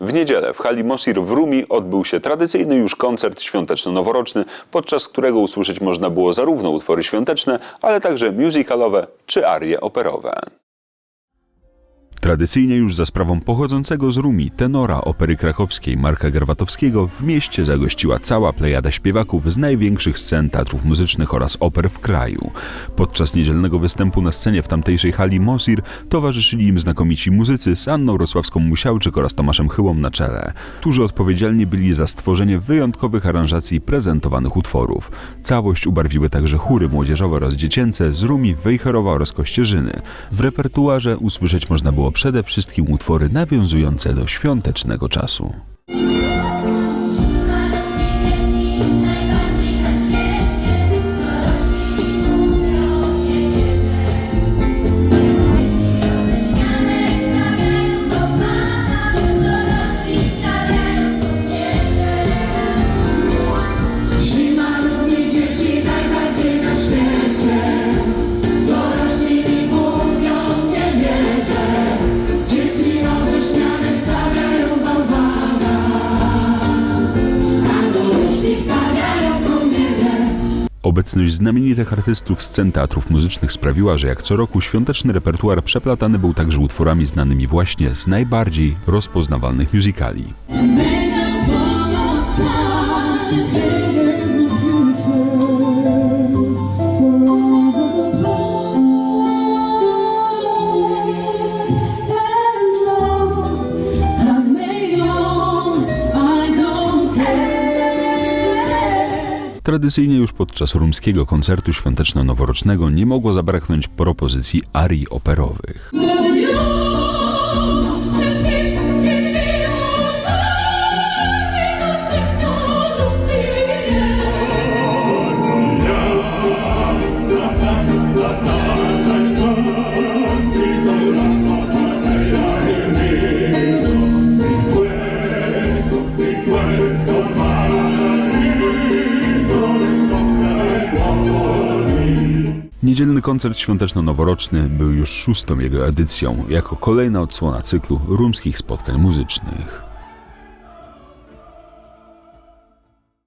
W niedzielę w hali Mosir w Rumi odbył się tradycyjny już koncert świąteczno-noworoczny, podczas którego usłyszeć można było zarówno utwory świąteczne, ale także musicalowe czy arie operowe. Tradycyjnie już za sprawą pochodzącego z Rumi tenora opery krakowskiej Marka Garwatowskiego w mieście zagościła cała plejada śpiewaków z największych scen teatrów muzycznych oraz oper w kraju. Podczas niedzielnego występu na scenie w tamtejszej hali Mosir towarzyszyli im znakomici muzycy z Anną Rosławską-Musiałczyk oraz Tomaszem Chyłą na czele, którzy odpowiedzialni byli za stworzenie wyjątkowych aranżacji prezentowanych utworów. Całość ubarwiły także chóry młodzieżowe oraz dziecięce z Rumi, Wejherowa oraz Kościerzyny. W repertuarze usłyszeć można było przede wszystkim utwory nawiązujące do świątecznego czasu. Obecność znamienitych artystów scen teatrów muzycznych sprawiła, że jak co roku świąteczny repertuar przeplatany był także utworami znanymi właśnie z najbardziej rozpoznawalnych musicali. Tradycyjnie już podczas rumskiego koncertu świąteczno-noworocznego nie mogło zabraknąć propozycji arii operowych. Niedzielny koncert świąteczno-noworoczny był już szóstą jego edycją, jako kolejna odsłona cyklu rumskich spotkań muzycznych.